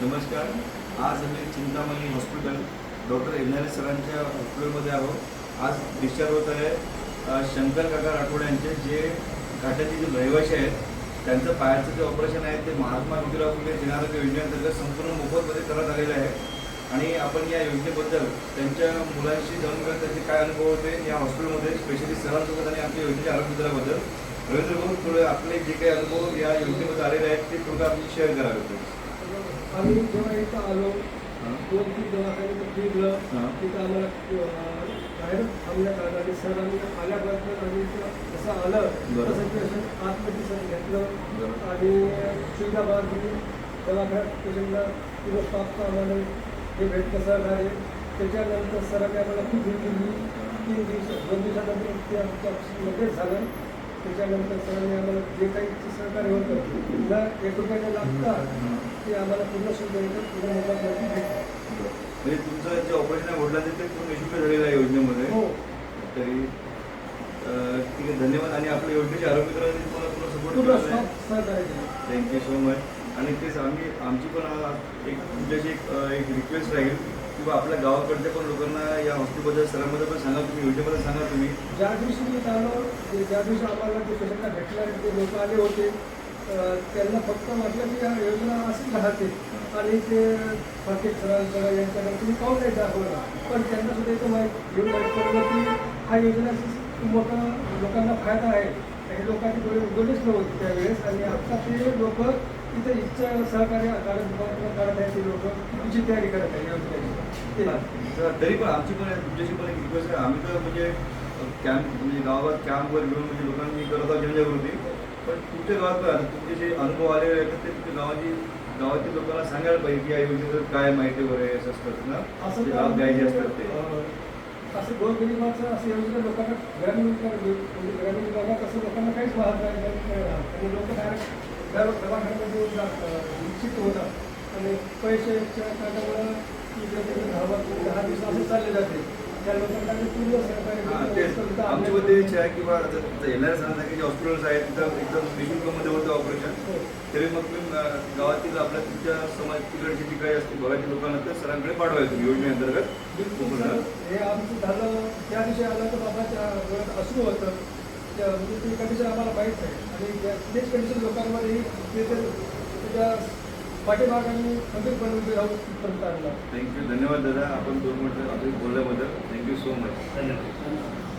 नमस्कार. आज आम्ही चिंतामणी हॉस्पिटल डॉक्टर एल सरांच्या हॉस्पिटलमध्ये आहोत. आज डिस्चार्ज होत आहे शंकर काका राठोड यांचे जे घाटाचे जे रहिवासी आहेत त्यांचं पायाचं जे ऑपरेशन आहे ते महात्मा ज्योतिराव फुले जनारोग्य योजनेअंतर्गत संपूर्ण मोफतमध्ये करण्यात आलेलं आहे. आणि आपण या योजनेबद्दल त्यांच्या मुलांशी जाऊन घेऊया त्यांचे काय अनुभव होते या हॉस्पिटलमध्ये स्पेशली सरांसोबत आणि आमच्या योजनेच्या आरोग्याबद्दल रवींद्र भाऊ थोडे आपले जे काही अनुभव या योजनेमध्ये आलेले आहेत ते थोडं आपण शेअर करावे. होते आम्ही जेव्हा इथं आलो दोन तीन दवाखान्यात फिरलं. तिथं आम्हाला बाहेर थांबण्यात आलं आणि सर आम्ही आल्याबरोबर आम्ही जसं आलं. तसं पेशंट आतमध्ये सर घेतलं. आणि सुविधा बाजूने दवाखान्यात पेशंटला किंवा स्टाफचं आम्हाला हे भेटलं सहकार्य त्याच्यानंतर सरांनी आम्हाला खूप भेट दिली तीन दिवस दोन दिवसानंतर ते आमच्या लगेच झालं त्याच्यानंतर सरांनी आम्हाला जे काही सहकार्य होतं न एक रुपयाने लागता ते आम्हाला पूर्ण सुविधा पूर्ण मोबाईलवरती भेटतं म्हणजे तुमचं जे ऑपरेशन वडिलांचे ते पूर्ण यशस्वी झालेलं आहे योजनेमध्ये. हो. तरी ठीक आहे धन्यवाद. आणि आपल्या योजनेचे आरोग्य करायला तुम्हाला पूर्ण सपोर्ट. थँक्यू सो मच आणि तेच आम्ही आमची पण एक तुमच्याशी एक एक रिक्वेस्ट राहील. किंवा आपल्या गावाकडच्या पण लोकांना या हॉस्पिटलबद्दल सरांमध्ये पण सांगा तुम्ही योजनेबद्दल सांगा तुम्ही. ज्या दिवशी मी आलो ते ज्या दिवशी आम्हाला ते पेशंटला भेटणारे ते लोक आले होते त्यांना फक्त म्हटलं की या योजना अशीच राहते. आणि ते पाटील सरांकडे यांच्याकडे तुम्ही पाहून नाही दाखवला. पण त्यांना सुद्धा इथं माहीत घेऊन माहीत पडलं की हा योजना खूप मोठा लोकांना फायदा आहे. हे लोकांचे डोळे उघडलेच नव्हते त्यावेळेस. आणि आता ते लोक तिथे इच्छा सहकार्य काढत काढत आहे ते लोक तिची तयारी करत आहे योजनेची. तर पण आमची पण तुमच्याशी पण एक रिक्वेस्ट आहे. आम्ही तर म्हणजे कॅम्प म्हणजे गावात कॅम्पवर घेऊन म्हणजे लोकांनी करत जनजागृती. पण तुमच्या गावात काय तुमचे जे अनुभव आलेले आहेत तर ते तुमच्या गावाची गावातील लोकांना सांगायला पाहिजे की या योजनेचं काय माहिती वगैरे असं असतात ना? असं लाभ द्यायचे असतात ते. असं गोरगरिबाचं असं योजना लोकांना ग्रामीण विभागात म्हणजे ग्रामीण विभागात असं लोकांना काहीच वाहत नाही. आणि लोक डायरेक्ट दवाखान्यामध्ये निश्चित होतात. आणि पैशाच्या कारणामुळं इकडे तिकडे दहा दहा दिवस असं चालले जाते त्या लोकांना आम्ही पूर्ण हां आमची आहे किंवा येणाऱ्या सांगता की जे हॉस्पिटल्स आहेत तिथं एकदम निशुल्कमध्ये होतं ऑपरेशन हो. तरी मग गावातील आपल्या तुमच्या समाज तिकडची जी काही असतील बघायची लोकांना तर सरांकडे पाठवायचं योजनेअंतर्गत. बिलकुल. सर हे आमचं झालं त्या दिवशी आलं तर बाबाच्या होतं. त्या म्हणजे कंडिशन आम्हाला माहीत नाही आणि तेच कंडिशन लोकांमध्ये ते ते खंबीरपणे राहून आणलं. थँक्यू धन्यवाद दादा. आपण दोन मिनिटं आपली बोलल्याबद्दल. थँक्यू सो मच धन्यवाद.